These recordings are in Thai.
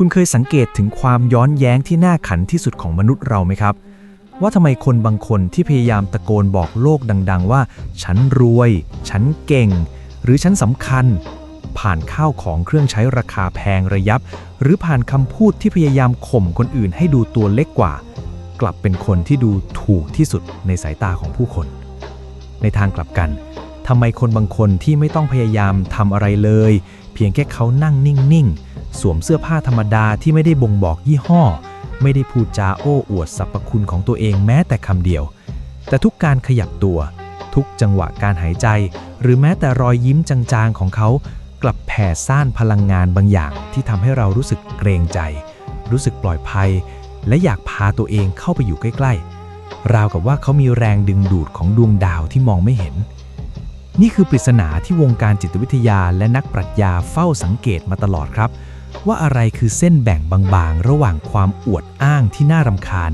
คุณเคยสังเกตถึงความย้อนแย้งที่น่าขันที่สุดของมนุษย์เราไหมครับ ว่าทำไมคนบางคนที่พยายามตะโกนบอกโลกดัง ๆ ว่า ฉันรวย ฉันเก่ง หรือฉันสำคัญ ผ่านข้าวของเครื่องใช้ราคาแพงระยับ หรือผ่านคำพูดที่พยายามข่มคนอื่นให้ดูตัวเล็กกว่า กลับเป็นคนที่ดูถูกที่สุดในสายตาของผู้คน ในทางกลับกันทำไมคนบางคนที่ไม่ต้องพยายามทำอะไรเลย เพียงแค่เขานั่งนิ่งๆ สวมเสื้อผ้าธรรมดาที่ไม่ได้บ่งบอกยี่ห้อ ไม่ได้พูดจาโอ้อวดสรรพคุณของตัวเองแม้แต่คำเดียว แต่ทุกการขยับตัว ทุกจังหวะการหายใจ หรือแม้แต่รอยยิ้มจางๆของเขา กลับแผ่ซ่านพลังงานบางอย่างที่ทำให้เรารู้สึกเกรงใจ รู้สึกปลอดภัย และอยากพาตัวเองเข้าไปอยู่ใกล้ๆ ราวกับว่าเขามีแรงดึงดูดของดวงดาวที่มองไม่เห็นนี่คือปริศนาที่วงการจิตวิทยาและนักปรัชญาเฝ้าสังเกตมาตลอดครับ ว่าอะไรคือเส้นแบ่งบางๆ ระหว่างความอวดอ้างที่น่ารำคาญ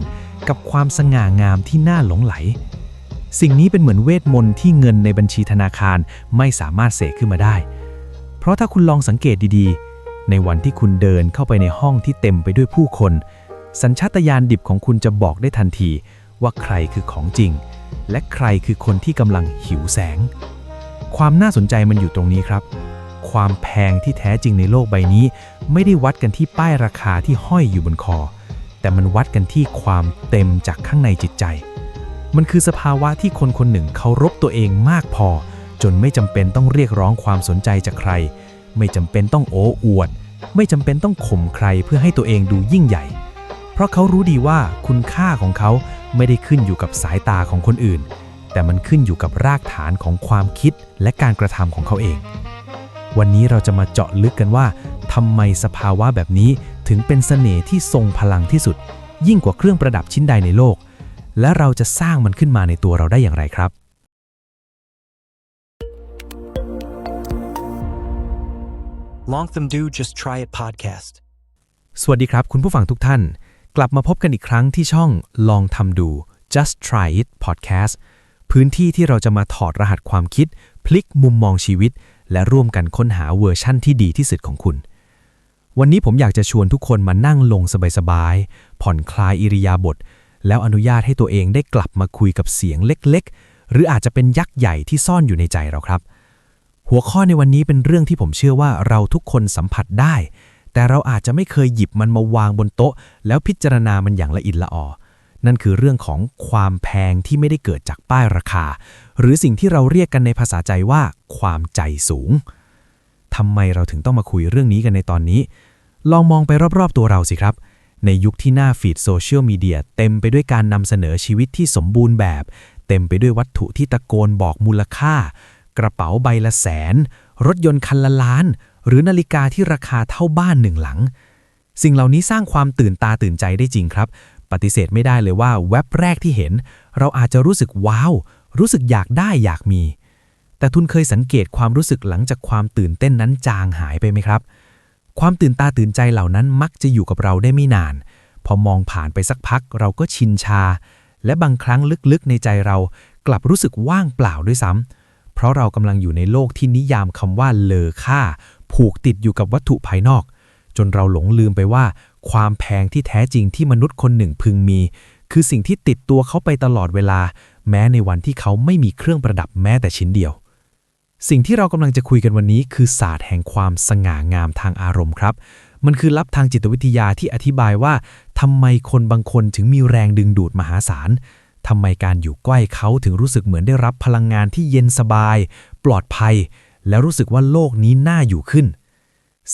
กับความสง่างามที่น่าหลงไหล สิ่งนี้เป็นเหมือนเวทมนต์ที่เงินในบัญชีธนาคารไม่สามารถเสกขึ้นมาได้ เพราะถ้าคุณลองสังเกตดีๆ ในวันที่คุณเดินเข้าไปในห้องที่เต็มไปด้วยผู้คน สัญชาตญาณดิบของคุณจะบอกได้ทันทีว่าใครคือของจริง และใครคือคนที่กำลังหิวแสง ความน่าสนใจมันอยู่ตรงนี้ครับ ความแพงที่แท้จริงในโลกใบนี้ ไม่ได้วัดกันที่ป้ายราคาที่ห้อยอยู่บนคอ แต่มันวัดกันที่ความเต็มจากข้างในจิตใจ มันคือสภาวะที่คนคนหนึ่งเคารพตัวเองมากพอ จนไม่จำเป็นต้องเรียกร้องความสนใจจากใคร ไม่จำเป็นต้องโอ้อวด ไม่จำเป็นต้องข่มใครเพื่อให้ตัวเองดูยิ่งใหญ่ เพราะเขารู้ดีว่าคุณค่าของเขาไม่ได้ขึ้นอยู่กับสายตาของคนอื่นแต่มันขึ้นอยู่กับรากฐานของความคิดและการกระทำของเขาเอง วันนี้เราจะมาเจาะลึกกันว่าทำไมสภาวะแบบนี้ถึงเป็นเสน่ห์ที่ทรงพลังที่สุด ยิ่งกว่าเครื่องประดับชิ้นใดในโลก และเราจะสร้างมันขึ้นมาในตัวเราได้อย่างไรครับ Long Them Do Just Try It podcast. สวัสดีครับคุณผู้ฟังทุกท่าน กลับมาพบกันอีกครั้งที่ช่องลองทำดู Just Try It Podcast พื้นที่ที่เราจะมาถอดรหัสความคิด พลิกมุมมองชีวิต และร่วมกันค้นหาเวอร์ชั่นที่ดีที่สุดของคุณ วันนี้ผมอยากจะชวนทุกคนมานั่งลงสบายๆ ผ่อนคลายอิริยาบถ แล้วอนุญาตให้ตัวเองได้กลับมาคุยกับเสียงเล็กๆ หรืออาจจะเป็นยักษ์ใหญ่ที่ซ่อนอยู่ในใจเราครับ หัวข้อในวันนี้เป็นเรื่องที่ผมเชื่อว่าเราทุกคนสัมผัสได้ แต่เราอาจจะไม่เคยหยิบมันมาวางบนโต๊ะ แล้วพิจารณามันอย่างละอิดละออ นั่นคือเรื่องของความแพงที่ไม่ได้เกิดจากป้ายราคา หรือสิ่งที่เราเรียกกันในภาษาใจว่า ความใจสูงทำไมเราถึงต้องมาคุยเรื่องนี้กันในตอนนี้ ลองมองไปรอบๆตัวเราสิครับ ในยุคที่หน้าฟีดโซเชียลมีเดียเต็มไปด้วยการนำเสนอชีวิตที่สมบูรณ์แบบ เต็มไปด้วยวัตถุที่ตะโกนบอกมูลค่า กระเป๋าใบละแสน รถยนต์คันละล้าน หรือนาฬิกาที่ราคาเท่าบ้านหนึ่งหลัง สิ่งเหล่านี้สร้างความตื่นตาตื่นใจได้จริงครับ ปฏิเสธไม่ได้เลยว่าแว็บแรกที่เห็น เราอาจจะรู้สึกว้าว รู้สึกอยากได้อยากมี แต่ทุนเคยสังเกตความรู้สึกหลังจากความตื่นเต้นนั้นจางหายไปไหมครับ ความตื่นตาตื่นใจเหล่านั้นมักจะอยู่กับเราได้ไม่นาน พอมองผ่านไปสักพักเราก็ชินชา และบางครั้งลึกๆในใจเรากลับรู้สึกว่างเปล่าด้วยซ้ำเพราะเรากำลังอยู่ในโลกที่นิยามคำว่าเลอค่า ผูกติดอยู่กับวัตถุภายนอก จนเราหลงลืมไปว่า ความแพงที่แท้จริงที่มนุษย์คนหนึ่งพึงมี คือสิ่งที่ติดตัวเขาไปตลอดเวลา แม้ในวันที่เขาไม่มีเครื่องประดับแม้แต่ชิ้นเดียว สิ่งที่เรากำลังจะคุยกันวันนี้ คือศาสตร์แห่งความสง่างามทางอารมณ์ครับ มันคือลับทางจิตวิทยาที่อธิบายว่าทำไมคนบางคนถึงมีแรงดึงดูดมหาศาลทำไมการอยู่ใกล้เขาถึงรู้สึกเหมือนได้รับพลังงานที่เย็นสบาย ปลอดภัย แล้วรู้สึกว่าโลกนี้น่าอยู่ขึ้น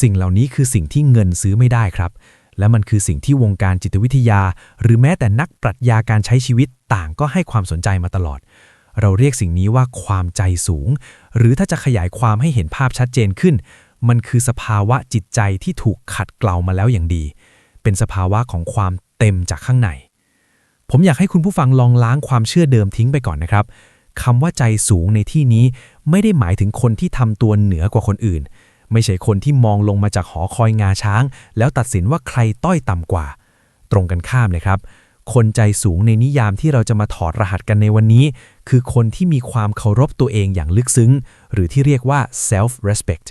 สิ่งเหล่านี้คือสิ่งที่เงินซื้อไม่ได้ครับ และมันคือสิ่งที่วงการจิตวิทยา หรือแม้แต่นักปรัชญาการใช้ชีวิตต่างก็ให้ความสนใจมาตลอด เราเรียกสิ่งนี้ว่าความใจสูง หรือถ้าจะขยายความให้เห็นภาพชัดเจนขึ้น มันคือสภาวะจิตใจที่ถูกขัดเกลามาแล้วอย่างดี เป็นสภาวะของความเต็มจากข้างใน ผมอยากให้คุณผู้ฟังลองล้างความเชื่อเดิมทิ้งไปก่อนนะครับคำว่าใจสูงในที่นี้ไม่ได้หมายถึงคนที่ทำตัวเหนือกว่าคนอื่น ไม่ใช่คนที่มองลงมาจากหอคอยงาช้าง แล้วตัดสินว่าใครต้อยต่ำกว่า ตรงกันข้ามเลยครับ คนใจสูงในนิยามที่เราจะมาถอดรหัสกันในวันนี้ คือคนที่มีความเคารพตัวเองอย่างลึกซึ้ง หรือที่เรียกว่า self respect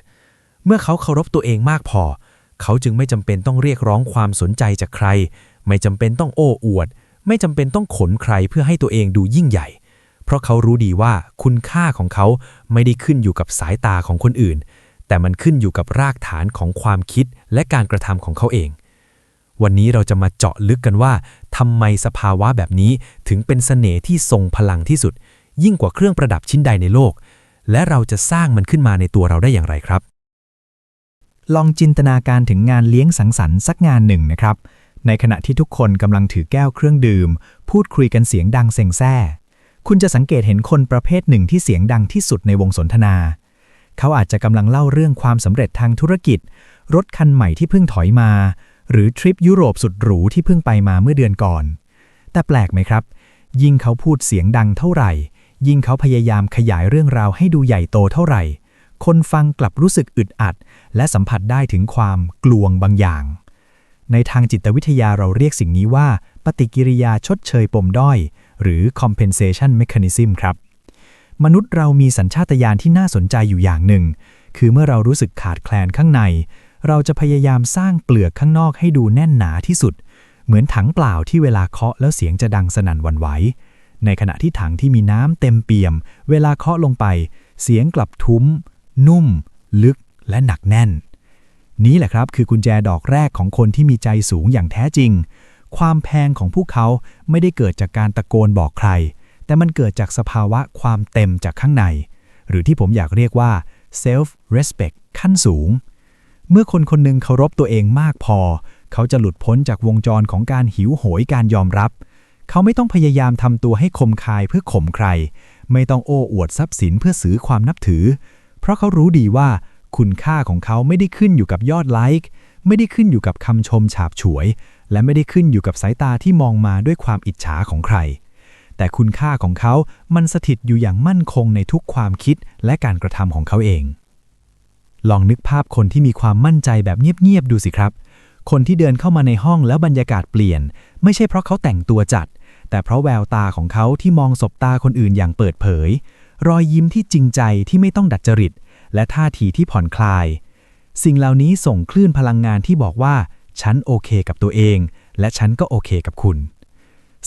เมื่อเขาเคารพตัวเองมากพอ เขาจึงไม่จำเป็นต้องเรียกร้องความสนใจจากใคร ไม่จำเป็นต้องโอ้อวด ไม่จำเป็นต้องขนใครเพื่อให้ตัวเองดูยิ่งใหญ่ เพราะเขารู้ดีว่าคุณค่าของเขาไม่ได้ขึ้นอยู่กับสายตาของคนอื่น แต่มันขึ้นอยู่กับรากฐานของความคิดและการกระทำของเขาเอง วันนี้เราจะมาเจาะลึกกันว่าทำไมสภาวะแบบนี้ถึงเป็นเสน่ห์ที่ทรงพลังที่สุด ยิ่งกว่าเครื่องประดับชิ้นใดในโลก และเราจะสร้างมันขึ้นมาในตัวเราได้อย่างไรครับ ลองจินตนาการถึงงานเลี้ยงสังสรรค์สักงานหนึ่งนะครับ ในขณะที่ทุกคนกำลังถือแก้วเครื่องดื่ม พูดคุยกันเสียงดังเซ็งแซ่คุณจะสังเกตเห็นคนประเภทหนึ่งที่เสียงดังที่สุดในวงสนทนา เขาอาจจะกำลังเล่าเรื่องความสำเร็จทางธุรกิจ รถคันใหม่ที่เพิ่งถอยมา หรือทริปยุโรปสุดหรูที่เพิ่งไปมาเมื่อเดือนก่อน แต่แปลกไหมครับ ยิ่งเขาพูดเสียงดังเท่าไหร่ ยิ่งเขาพยายามขยายเรื่องราวให้ดูใหญ่โตเท่าไหร่ คนฟังกลับรู้สึกอึดอัด และสัมผัสได้ถึงความกลวงบางอย่าง ในทางจิตวิทยาเราเรียกสิ่งนี้ว่า ปฏิกิริยาชดเชยปมด้อย หรือ compensation mechanism ครับ มนุษย์เรามีสัญชาตญาณที่น่าสนใจอยู่อย่างหนึ่ง คือเมื่อเรารู้สึกขาดแคลนข้างใน เราจะพยายามสร้างเปลือกข้างนอกให้ดูแน่นหนาที่สุด เหมือนถังเปล่าที่เวลาเคาะแล้วเสียงจะดังสนั่นวันไหว ในขณะที่ถังที่มีน้ำเต็มเปี่ยม เวลาเคาะลงไป เสียงกลับทุ้ม นุ่ม ลึกและหนักแน่น นี้แหละครับคือกุญแจดอกแรกของคนที่มีใจสูงอย่างแท้จริง ความแพงของพวกเขาไม่ได้เกิดจากการตะโกนบอกใคร แต่มันเกิดจากสภาวะความเต็มจากข้างใน หรือที่ผมอยากเรียกว่า self respect ขั้นสูง เมื่อคนคนหนึ่งเคารพตัวเองมากพอ เขาจะหลุดพ้นจากวงจรของการหิวโหยการยอมรับ เขาไม่ต้องพยายามทำตัวให้คมคายเพื่อข่มใคร ไม่ต้องโอ้อวดทรัพย์สินเพื่อซื้อความนับถือ เพราะเขารู้ดีว่าคุณค่าของเขาไม่ได้ขึ้นอยู่กับยอดไลค์ไม่ได้ขึ้นอยู่กับคำชมฉาบฉวย และไม่ได้ขึ้นอยู่กับสายตาที่มองมาด้วยความอิจฉาของใคร แต่คุณค่าของเขามันสถิตอยู่อย่างมั่นคงในทุกความคิดและการกระทำของเขาเอง ลองนึกภาพคนที่มีความมั่นใจแบบเงียบๆดูสิครับ คนที่เดินเข้ามาในห้องแล้วบรรยากาศเปลี่ยน ไม่ใช่เพราะเขาแต่งตัวจัด แต่เพราะแววตาของเขาที่มองสบตาคนอื่นอย่างเปิดเผย รอยยิ้มที่จริงใจที่ไม่ต้องดัดจริต และท่าทีที่ผ่อนคลาย สิ่งเหล่านี้ส่งคลื่นพลังงานที่บอกว่า ฉันโอเคกับตัวเอง และฉันก็โอเคกับคุณ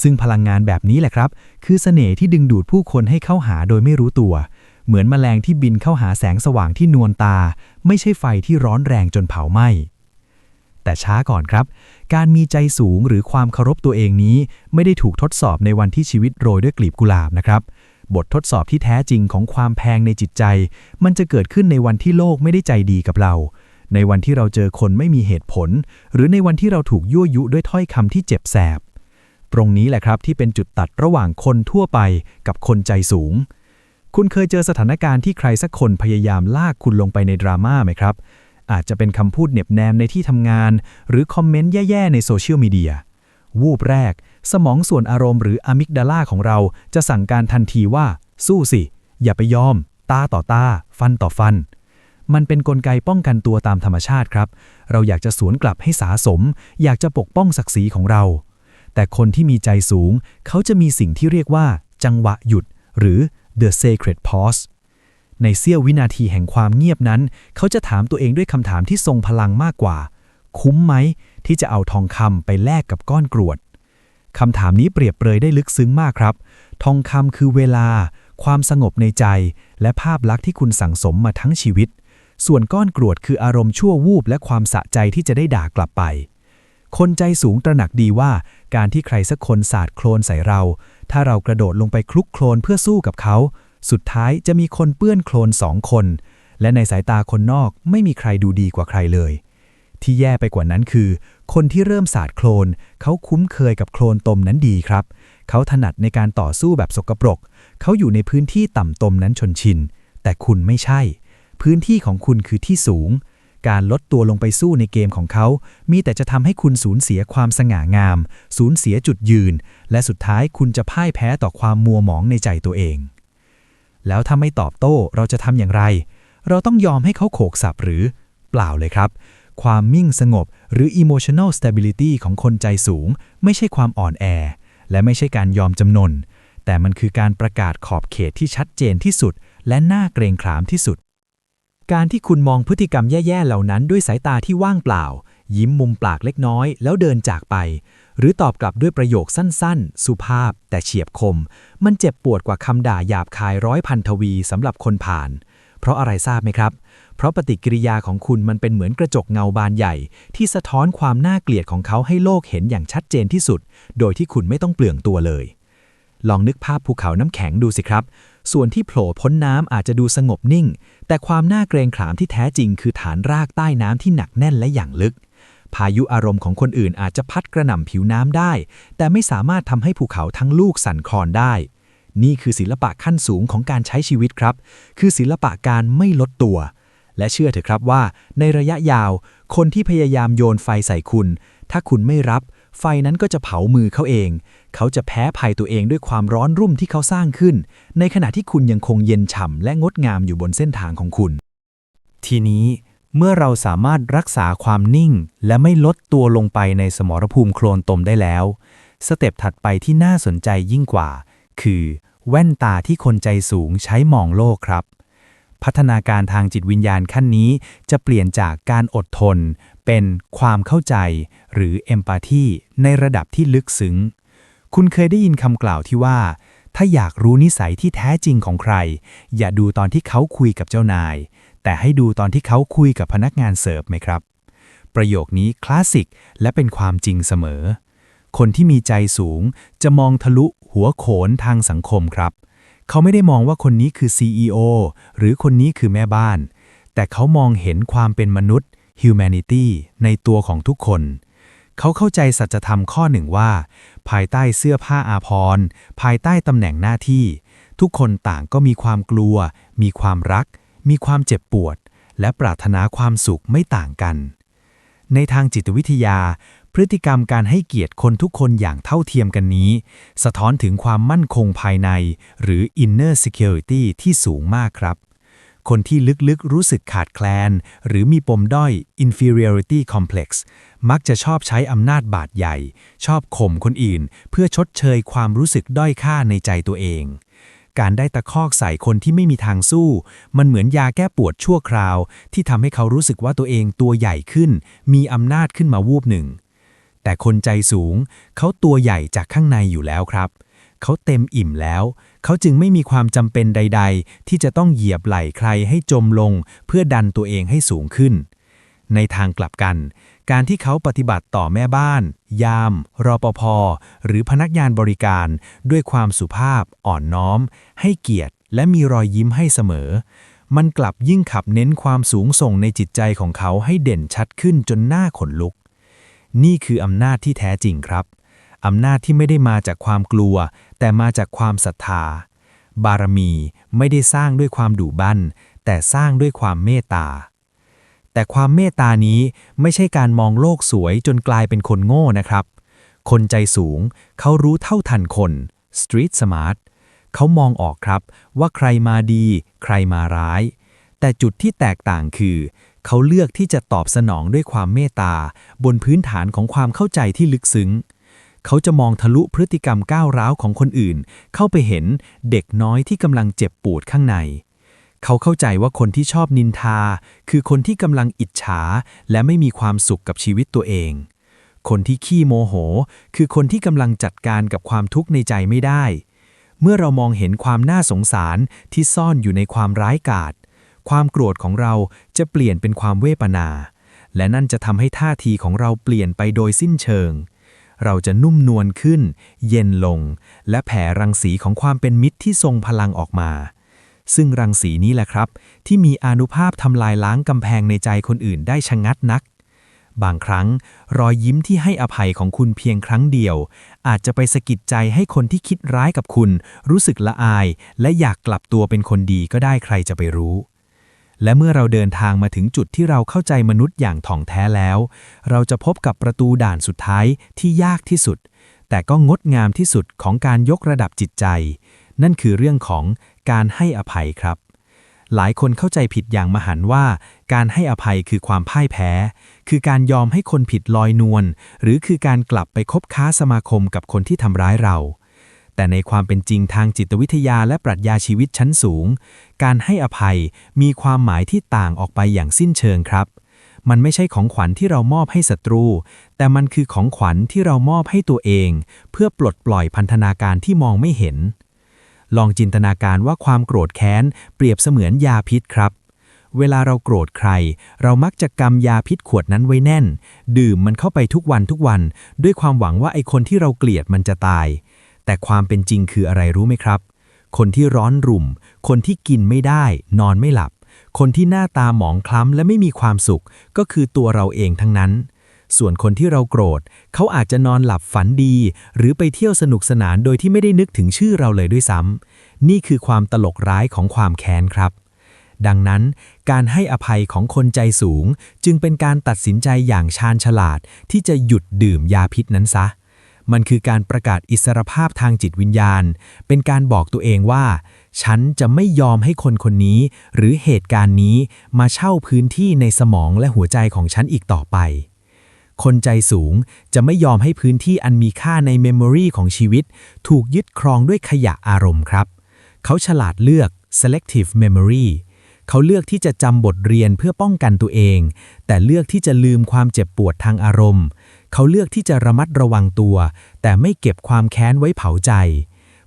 ซึ่งพลังงานแบบนี้แหละครับ คือเสน่ห์ที่ดึงดูดผู้คนให้เข้าหาโดยไม่รู้ตัว เหมือนแมลงที่บินเข้าหาแสงสว่างที่นวลตา ไม่ใช่ไฟที่ร้อนแรงจนเผาไหม้แต่ช้าก่อนครับ การมีใจสูงหรือความเคารพตัวเองนี้ ไม่ได้ถูกทดสอบในวันที่ชีวิตโรยด้วยกลีบกุหลาบนะครับ บททดสอบที่แท้จริงของความแพงในจิตใจ มันจะเกิดขึ้นในวันที่โลกไม่ได้ใจดีกับเรา ในวันที่เราเจอคนไม่มีเหตุผล หรือในวันที่เราถูกยั่วยุด้วยถ้อยคำที่เจ็บแสบ ตรงนี้แหละครับที่เป็นจุดตัดระหว่างคนทั่วไปกับคนใจสูง คุณเคยเจอสถานการณ์ที่ใครสักคนพยายามลากคุณลงไปในดราม่าไหมครับ อาจจะเป็นคำพูดเหน็บแนมในที่ทำงาน หรือคอมเมนต์แย่ๆในโซเชียลมีเดียวูบแรก สมองส่วนอารมณ์หรืออะมิกดาลาของเราจะสั่งการทันทีว่า สู้สิ อย่าไปยอม ตาต่อตา ฟันต่อฟัน มันเป็นนกลไกป้องกันตัวตามธรรมชาติครับ เราอยากจะสวนกลับให้สาสม อยากจะปกป้องศักดิ์ศรีของเรา แต่คนที่มีใจสูง เขาจะมีสิ่งที่เรียกว่า จังหวะหยุด หรือ the sacred pause ในเสี้ยววินาทีแห่งความเงียบนั้น เขาจะถามตัวเองด้วยคำถามที่ทรงพลังมากกว่า คุ้มไหม ที่จะเอาทองคำไปแลกกับก้อนกรวดคำถามนี้เปรียบเปรยได้ลึกซึ้งมากครับ ทองคำคือเวลา ความสงบในใจ และภาพลักษณ์ที่คุณสั่งสมมาทั้งชีวิต ส่วนก้อนกรวดคืออารมณ์ชั่ววูบและความสะใจที่จะได้ด่ากลับไป คนใจสูงตระหนักดีว่า การที่ใครสักคนสาดโคลนใส่เรา ถ้าเรากระโดดลงไปคลุกโคลนเพื่อสู้กับเขา สุดท้ายจะมีคนเปื้อนโคลนสองคน และในสายตาคนนอกไม่มีใครดูดีกว่าใครเลย ที่แย่ไปกว่านั้นคือ คนที่เริ่มสาดโคลน เขาคุ้นเคยกับโคลนตมนั้นดีครับ เขาถนัดในการต่อสู้แบบสกปรก เขาอยู่ในพื้นที่ต่ำตมนั้นชนชิน แต่คุณไม่ใช่ พื้นที่ของคุณคือที่สูง การลดตัวลงไปสู้ในเกมของเขา มีแต่จะทำให้คุณสูญเสียความสง่างาม สูญเสียจุดยืน และสุดท้ายคุณจะพ่ายแพ้ต่อความมัวหมองในใจตัวเอง แล้วถ้าไม่ตอบโต้เราจะทำอย่างไร เราต้องยอมให้เขาโขกสับหรือเปล่าเลยครับ ความมิ่งสงบหรือ emotional stability ของคนใจสูง ไม่ใช่ความอ่อนแอ และไม่ใช่การยอมจำนนแต่มันคือการประกาศขอบเขตที่ชัดเจนที่สุด และน่าเกรงขามที่สุด การที่คุณมองพฤติกรรมแย่ๆเหล่านั้นด้วยสายตาที่ว่างเปล่า ยิ้มมุมปากเล็กน้อย แล้วเดินจากไป หรือตอบกลับด้วยประโยคสั้นๆ สุภาพ แต่เฉียบคม มันเจ็บปวดกว่าคำด่าหยาบคายร้อยพันทวีสำหรับคนผ่าน เพราะอะไรทราบไหมครับ เพราะปฏิกิริยาของคุณมันเป็นเหมือนกระจกเงาบานใหญ่ ที่สะท้อนความน่าเกลียดของเขาให้โลกเห็นอย่างชัดเจนที่สุด โดยที่คุณไม่ต้องเปลืองตัวเลยลองนึกภาพภูเขาน้ำแข็งดูสิครับ ส่วนที่โผล่พ้นน้ำอาจจะดูสงบนิ่ง แต่ความน่าเกรงขามที่แท้จริงคือฐานรากใต้น้ำที่หนักแน่นและอย่างลึก พายุอารมณ์ของคนอื่นอาจจะพัดกระหน่ำผิวน้ำได้ แต่ไม่สามารถทำให้ภูเขาทั้งลูกสั่นคลอนได้ นี่คือศิลปะขั้นสูงของการใช้ชีวิตครับ คือศิลปะการไม่ลดตัว และเชื่อเถอะครับว่า ในระยะยาว คนที่พยายามโยนไฟใส่คุณ ถ้าคุณไม่รับ ไฟนั้นก็จะเผามือเขาเอง เขาจะแพ้ภัยตัวเองด้วยความร้อนรุ่มที่เขาสร้างขึ้น ในขณะที่คุณยังคงเย็นฉ่ำและงดงามอยู่บนเส้นทางของคุณ ทีนี้เมื่อเราสามารถรักษาความนิ่ง และไม่ลดตัวลงไปในสมรภูมิโคลนตมได้แล้ว สเต็ปถัดไปที่น่าสนใจยิ่งกว่า คือ แว่นตาที่คนใจสูงใช้มองโลกครับ พัฒนาการทางจิตวิญญาณขั้นนี้จะเปลี่ยนจากการอดทน เป็นความเข้าใจหรือเอมพัตตีในระดับที่ลึกซึ้ง คุณเคยได้ยินคำกล่าวที่ว่า ถ้าอยากรู้นิสัยที่แท้จริงของใคร อย่าดูตอนที่เขาคุยกับเจ้านาย แต่ให้ดูตอนที่เขาคุยกับพนักงานเสิร์ฟไหมครับ ประโยคนี้คลาสสิกและเป็นความจริงเสมอ คนที่มีใจสูงจะมองทะลุหัวโขนทางสังคมครับ เขาไม่ได้มองว่าคนนี้คือ CEO หรือคนนี้คือแม่บ้าน แต่เขามองเห็นความเป็นมนุษย์ humanity ในตัวของทุกคน เขาเข้าใจสัจธรรมข้อหนึ่งว่า ภายใต้เสื้อผ้าอาภรณ์ภายใต้ตำแหน่งหน้าที่ ทุกคนต่างก็มีความกลัว มีความรัก มีความเจ็บปวด และปรารถนาความสุขไม่ต่างกัน ในทางจิตวิทยา พฤติกรรมการให้เกียรติคนทุกคนอย่างเท่าเทียมกันนี้ สะท้อนถึงความมั่นคงภายใน หรือ inner security ที่สูงมากครับ คนที่ลึกๆรู้สึกขาดแคลน หรือมีปมด้อย inferiority complex มักจะชอบใช้อำนาจบาดใหญ่ ชอบข่มคนอื่น เพื่อชดเชยความรู้สึกด้อยค่าในใจตัวเอง การได้ตะคอกใส่คนที่ไม่มีทางสู้ มันเหมือนยาแก้ปวดชั่วคราว ที่ทำให้เขารู้สึกว่าตัวเองตัวใหญ่ขึ้น มีอำนาจขึ้นมาวูบหนึ่งแต่คนใจสูง เขาตัวใหญ่จากข้างในอยู่แล้วครับ เขาเต็มอิ่มแล้ว เขาจึงไม่มีความจำเป็นใด ๆ ที่จะต้องเหยียบไหล่ใครให้จมลง เพื่อดันตัวเองให้สูงขึ้น ในทางกลับกัน การที่เขาปฏิบัติต่อแม่บ้าน ยาม รปภ หรือพนักงานบริการ ด้วยความสุภาพ อ่อนน้อม ให้เกียรติและมีรอยยิ้มให้เสมอ มันกลับยิ่งขับเน้นความสูงส่งในจิตใจของเขาให้เด่นชัดขึ้นจนหน้าขนลุก นี่คืออำนาจที่แท้จริงครับ อำนาจที่ไม่ได้มาจากความกลัว แต่มาจากความศรัทธา บารมีไม่ได้สร้างด้วยความดุบันแต่สร้างด้วยความเมตตา แต่ความเมตตานี้ไม่ใช่การมองโลกสวยจนกลายเป็นคนโง่นะครับ คนใจสูงเขารู้เท่าทันคน street smart เขามองออกครับว่าใครมาดี ใครมาร้าย แต่จุดที่แตกต่างคือ เขาเลือกที่จะตอบสนองด้วยความเมตตา บนพื้นฐานของความเข้าใจที่ลึกซึ้ง เขาจะมองทะลุพฤติกรรมก้าวร้าวของคนอื่น เข้าไปเห็นเด็กน้อยที่กำลังเจ็บปวดข้างใน เขาเข้าใจว่าคนที่ชอบนินทา คือคนที่กำลังอิจฉา และไม่มีความสุขกับชีวิตตัวเอง คนที่ขี้โมโห คือคนที่กำลังจัดการกับความทุกข์ในใจไม่ได้ เมื่อเรามองเห็นความน่าสงสารที่ซ่อนอยู่ในความร้ายกาจความโกรธของเราจะเปลี่ยนเป็นความเวปนา และนั่นจะทำให้ท่าทีของเราเปลี่ยนไปโดยสิ้นเชิง เราจะนุ่มนวลขึ้น เย็นลง และแผ่รังสีของความเป็นมิตรที่ทรงพลังออกมา ซึ่งรังสีนี้แหละครับ ที่มีอานุภาพทำลายล้างกำแพงในใจคนอื่นได้ชะงัดนัก บางครั้ง รอยยิ้มที่ให้อภัยของคุณเพียงครั้งเดียว อาจจะไปสะกิดใจให้คนที่คิดร้ายกับคุณ รู้สึกละอาย และอยากกลับตัวเป็นคนดีก็ได้ใครจะไปรู้ และเมื่อเราเดินทางมาถึงจุดที่เราเข้าใจมนุษย์อย่างถ่องแท้แล้ว เราจะพบกับประตูด่านสุดท้ายที่ยากที่สุด แต่ก็งดงามที่สุดของการยกระดับจิตใจ นั่นคือเรื่องของการให้อภัยครับ หลายคนเข้าใจผิดอย่างมหันว่า การให้อภัยคือความพ่ายแพ้ คือการยอมให้คนผิดลอยนวลหรือคือการกลับไปคบค้าสมาคมกับคนที่ทำร้ายเรา แต่ในความเป็นจริงทางจิตวิทยาและปรัชญาชีวิตชั้นสูง การให้อภัยมีความหมายที่ต่างออกไปอย่างสิ้นเชิงครับ มันไม่ใช่ของขวัญที่เรามอบให้ศัตรู แต่มันคือของขวัญที่เรามอบให้ตัวเอง เพื่อปลดปล่อยพันธนาการที่มองไม่เห็น ลองจินตนาการว่าความโกรธแค้น เปรียบเสมือนยาพิษครับเวลาเราโกรธใคร เรามักจะกำยาพิษขวดนั้นไว้แน่น ดื่มมันเข้าไปทุกวันทุกวัน ด้วยความหวังว่าไอคนที่เราเกลียดมันจะตาย แต่ความเป็นจริงคืออะไรรู้ไหมครับ คนที่ร้อนรุ่ม คนที่กินไม่ได้ นอนไม่หลับ คนที่หน้าตาหมองคล้ำและไม่มีความสุข ก็คือตัวเราเองทั้งนั้น ส่วนคนที่เราโกรธ เขาอาจจะนอนหลับฝันดี หรือไปเที่ยวสนุกสนานโดยที่ไม่ได้นึกถึงชื่อเราเลยด้วยซ้ำนี่คือความตลกร้ายของความแค้นครับดังนั้น การให้อภัยของคนใจสูง จึงเป็นการตัดสินใจอย่างชาญฉลาดที่จะหยุดดื่มยาพิษนั้นซะ มันคือการประกาศอิสรภาพทางจิตวิญญาณ เป็นการบอกตัวเองว่า ฉันจะไม่ยอมให้คนคนนี้ หรือเหตุการณ์นี้มาเช่าพื้นที่ในสมองและหัวใจของฉันอีกต่อไป คนใจสูงจะไม่ยอมให้พื้นที่อันมีค่าในเมมโมรีของชีวิต ถูกยึดครองด้วยขยะอารมณ์ครับ เขาฉลาดเลือก selective memory เขาเลือกที่จะจำบทเรียนเพื่อป้องกันตัวเอง แต่เลือกที่จะลืมความเจ็บปวดทางอารมณ์ เขาเลือกที่จะระมัดระวังตัว แต่ไม่เก็บความแค้นไว้เผาใจ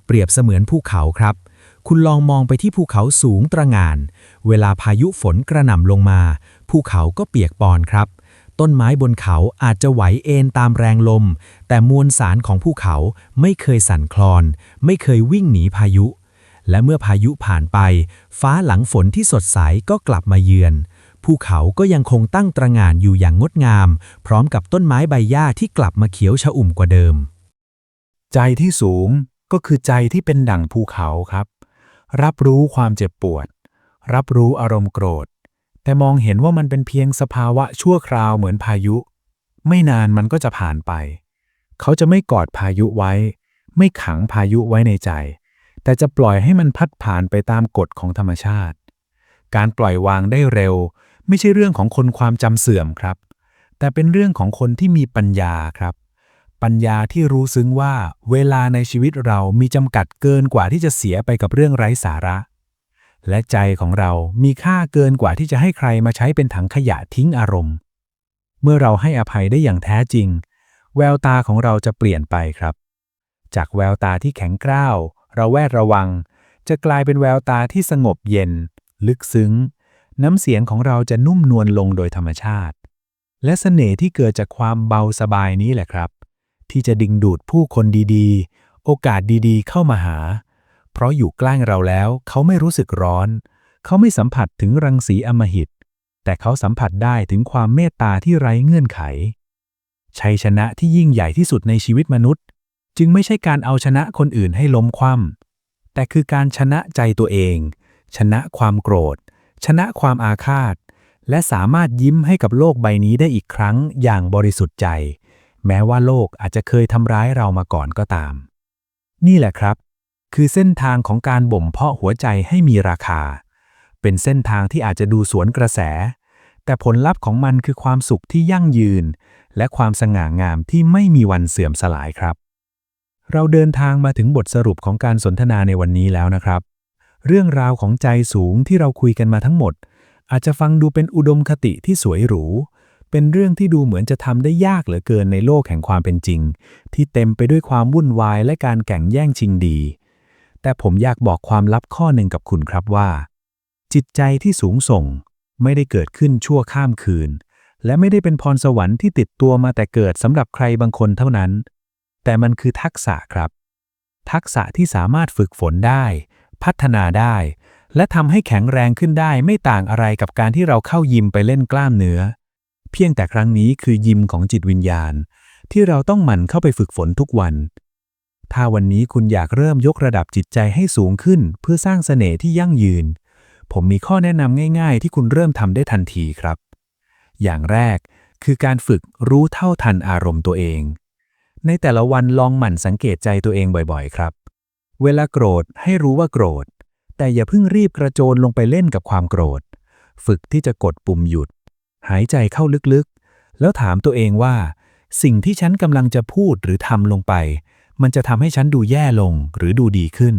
เปรียบเสมือนภูเขาครับ คุณลองมองไปที่ภูเขาสูงตระหง่าน เวลาพายุฝนกระหน่ำลงมา ภูเขาก็เปียกปอนครับ ต้นไม้บนเขาอาจจะไหวเอ็นตามแรงลม แต่มวลสารของภูเขาไม่เคยสั่นคลอน ไม่เคยวิ่งหนีพายุ และเมื่อพายุผ่านไป ฟ้าหลังฝนที่สดใสก็กลับมาเยือน ภูเขาก็ยังคงตั้งตระหง่านอยู่อย่างงดงาม พร้อมกับต้นไม้ใบหญ้าที่กลับมาเขียวชอุ่มกว่าเดิม ใจที่สูงก็คือใจที่เป็นดั่งภูเขาครับ รับรู้ความเจ็บปวด รับรู้อารมณ์โกรธ แต่มองเห็นว่ามันเป็นเพียงสภาวะชั่วคราวเหมือนพายุ ไม่นานมันก็จะผ่านไป เขาจะไม่กอดพายุไว้ ไม่ขังพายุไว้ในใจ แต่จะปล่อยให้มันพัดผ่านไปตามกฎของธรรมชาติ การปล่อยวางได้เร็ว ไม่ใช่เรื่องของคนความจำเสื่อมครับ แต่เป็นเรื่องของคนที่มีปัญญาครับ ปัญญาที่รู้ซึ้งว่าเวลาในชีวิตเรามีจำกัดเกินกว่าที่จะเสียไปกับเรื่องไร้สาระ และใจของเรามีค่าเกินกว่าที่จะให้ใครมาใช้เป็นถังขยะทิ้งอารมณ์ เมื่อเราให้อภัยได้อย่างแท้จริง แววตาของเราจะเปลี่ยนไปครับ จากแววตาที่แข็งกร้าวเราแวดระวัง จะกลายเป็นแววตาที่สงบเย็น ลึกซึ้ง น้ำเสียงของเราจะนุ่มนวลลงโดยธรรมชาติ และเสน่ห์ที่เกิดจากความเบาสบายนี้แหละครับ ที่จะดึงดูดผู้คนดีๆ โอกาสดีๆ เข้ามาหา เพราะอยู่ใกล้เราแล้วเขาไม่รู้สึกร้อน เขาไม่สัมผัสถึงรังสีอมหิต แต่เขาสัมผัสได้ถึงความเมตตาที่ไร้เงื่อนไข ชัยชนะที่ยิ่งใหญ่ที่สุดในชีวิตมนุษย์ จึงไม่ใช่การเอาชนะคนอื่นให้ล้มคว่ำแต่คือการชนะใจตัวเอง ชนะความโกรธ ชนะความอาฆาต และสามารถยิ้มให้กับโลกใบนี้ได้อีกครั้งอย่างบริสุทธิ์ใจ แม้ว่าโลกอาจจะเคยทำร้ายเรามาก่อนก็ตาม นี่แหละครับ คือเส้นทางของการบ่มเพาะหัวใจให้มีราคา เป็นเส้นทางที่อาจจะดูสวนกระแส แต่ผลลัพธ์ของมันคือความสุขที่ยั่งยืน และความสง่างามที่ไม่มีวันเสื่อมสลายครับ เราเดินทางมาถึงบทสรุปของการสนทนาในวันนี้แล้วนะครับ เรื่องราวของใจสูงที่เราคุยกันมาทั้งหมด อาจจะฟังดูเป็นอุดมคติที่สวยหรู เป็นเรื่องที่ดูเหมือนจะทำได้ยากเหลือเกินในโลกแห่งความเป็นจริง ที่เต็มไปด้วยความวุ่นวายและการแข่งแย่งชิงดี แต่ผมอยากบอกความลับข้อหนึ่งกับคุณครับว่า จิตใจที่สูงส่งไม่ได้เกิดขึ้นชั่วข้ามคืน และไม่ได้เป็นพรสวรรค์ที่ติดตัวมาแต่เกิดสำหรับใครบางคนเท่านั้น แต่มันคือทักษะครับ ทักษะที่สามารถฝึกฝนได้ พัฒนาได้ และทำให้แข็งแรงขึ้นได้ไม่ต่างอะไรกับการที่เราเข้ายิมไปเล่นกล้ามเนื้อ เพียงแต่ครั้งนี้คือยิมของจิตวิญญาณ ที่เราต้องหมั่นเข้าไปฝึกฝนทุกวัน ถ้าวันนี้คุณอยากเริ่มยกระดับจิตใจให้สูงขึ้น เพื่อสร้างเสน่ห์ที่ยั่งยืน ผมมีข้อแนะนำง่าย ๆ ที่คุณเริ่มทำได้ทันทีครับ อย่างแรกคือการฝึกรู้เท่าทันอารมณ์ตัวเอง ในแต่ละวันลองหมั่นสังเกตใจตัวเองบ่อยๆ ครับ เวลาโกรธให้รู้ว่าโกรธ แต่อย่าเพิ่งรีบกระโจนลงไปเล่นกับความโกรธ ฝึกที่จะกดปุ่มหยุด หายใจเข้าลึกๆ แล้วถามตัวเองว่า สิ่งที่ฉันกำลังจะพูดหรือทำลงไป มันจะทำให้ฉันดูแย่ลงหรือดูดีขึ้น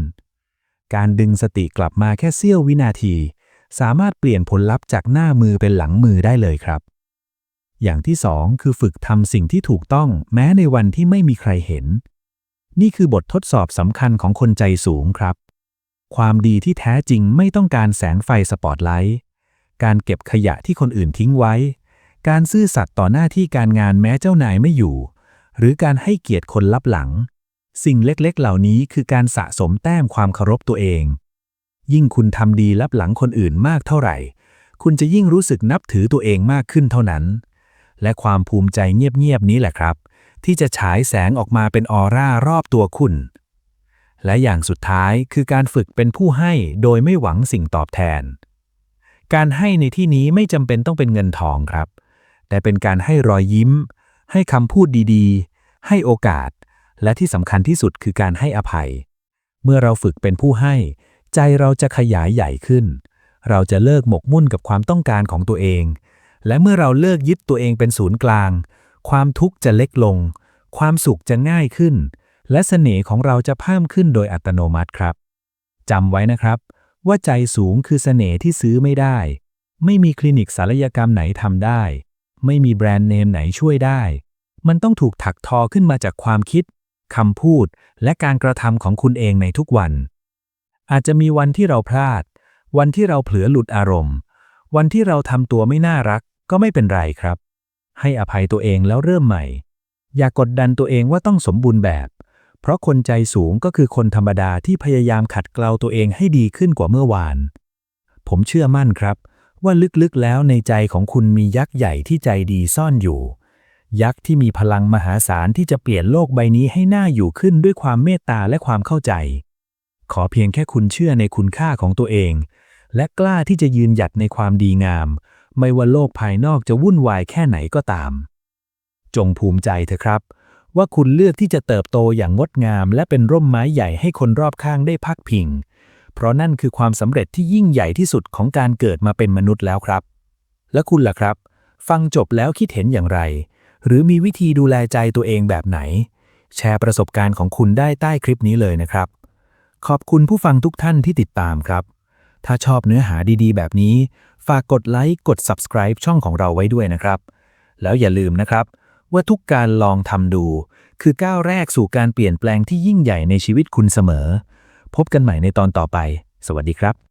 การดึงสติกลับมาแค่เสี้ยววินาที สามารถเปลี่ยนผลลัพธ์จากหน้ามือเป็นหลังมือได้เลยครับ อย่างที่สองคือฝึกทำสิ่งที่ถูกต้องแม้ในวันที่ไม่มีใครเห็น นี่คือบททดสอบสำคัญของคนใจสูงครับ ความดีที่แท้จริงไม่ต้องการแสงไฟสปอตไลท์ การเก็บขยะที่คนอื่นทิ้งไว้ การซื่อสัตย์ต่อหน้าที่การงานแม้เจ้านายไม่อยู่ หรือการให้เกียรติคนลับหลัง สิ่งเล็กๆ เหล่านี้คือการสะสมแต้มความเคารพตัวเอง ยิ่งคุณทำดีลับหลังคนอื่นมากเท่าไหร่ คุณจะยิ่งรู้สึกนับถือตัวเองมากขึ้นเท่านั้น และความภูมิใจเงียบๆนี้แหละครับ ที่จะฉายแสงออกมาเป็นออร่ารอบตัวคุณ และอย่างสุดท้ายคือการฝึกเป็นผู้ให้โดยไม่หวังสิ่งตอบแทน การให้ในที่นี้ไม่จำเป็นต้องเป็นเงินทองครับ แต่เป็นการให้รอยยิ้ม ให้คำพูดดีๆ ให้โอกาส และที่สำคัญที่สุดคือการให้อภัย เมื่อเราฝึกเป็นผู้ให้ ใจเราจะขยายใหญ่ขึ้น เราจะเลิกหมกมุ่นกับความต้องการของตัวเอง และเมื่อเราเลิกยึดตัวเองเป็นศูนย์กลาง ความทุกข์จะเล็กลง ความสุขจะง่ายขึ้น และเสน่ห์ของเราจะเพิ่มขึ้นโดยอัตโนมัติครับจำไว้นะครับ ว่าใจสูงคือเสน่ห์ที่ซื้อไม่ได้ ไม่มีคลินิกศัลยกรรมไหนทำได้ ไม่มีแบรนด์เนมไหนช่วยได้ มันต้องถูกถักทอขึ้นมาจากความคิดคำพูดและการกระทำของคุณเองในทุกวัน อาจจะมีวันที่เราพลาด วันที่เราเผลอหลุดอารมณ์ วันที่เราทำตัวไม่น่ารักก็ไม่เป็นไรครับ ให้อภัยตัวเองแล้วเริ่มใหม่ อย่ากกดดันตัวเองว่าต้องสมบูรณ์แบบ เพราะคนใจสูงก็คือคนธรรมดาที่พยายามขัดเกลาตัวเองให้ดีขึ้นกว่าเมื่อวาน ผมเชื่อมั่นครับ ว่าลึกๆแล้วในใจของคุณมียักษ์ใหญ่ที่ใจดีซ่อนอยู่ ยักษ์ที่มีพลังมหาศาลที่จะเปลี่ยนโลกใบนี้ให้น่าอยู่ขึ้นด้วยความเมตตาและความเข้าใจ ขอเพียงแค่คุณเชื่อในคุณค่าของตัวเอง และกล้าที่จะยืนหยัดในความดีงาม ไม่ว่าโลกภายนอกจะวุ่นวายแค่ไหนก็ตาม จงภูมิใจเถอะครับ ว่าคุณเลือกที่จะเติบโตอย่างงดงาม และเป็นร่มไม้ใหญ่ให้คนรอบข้างได้พักพิง เพราะนั่นคือความสำเร็จที่ยิ่งใหญ่ที่สุดของการเกิดมาเป็นมนุษย์แล้วครับ และคุณล่ะครับ ฟังจบแล้วคิดเห็นอย่างไร หรือมีวิธีดูแลใจตัวเองแบบไหน แชร์ประสบการณ์ของคุณได้ใต้คลิปนี้เลยนะครับ ขอบคุณผู้ฟังทุกท่านที่ติดตามครับ ถ้าชอบเนื้อหาดีๆ แบบนี้ ฝากกดไลค์กด subscribe ช่องของเราไว้ด้วยนะครับ แล้วอย่าลืมนะครับ ว่าทุกการลองทำดู คือก้าวแรกสู่การเปลี่ยนแปลงที่ยิ่งใหญ่ในชีวิตคุณเสมอ พบกันใหม่ในตอนต่อไป สวัสดีครับ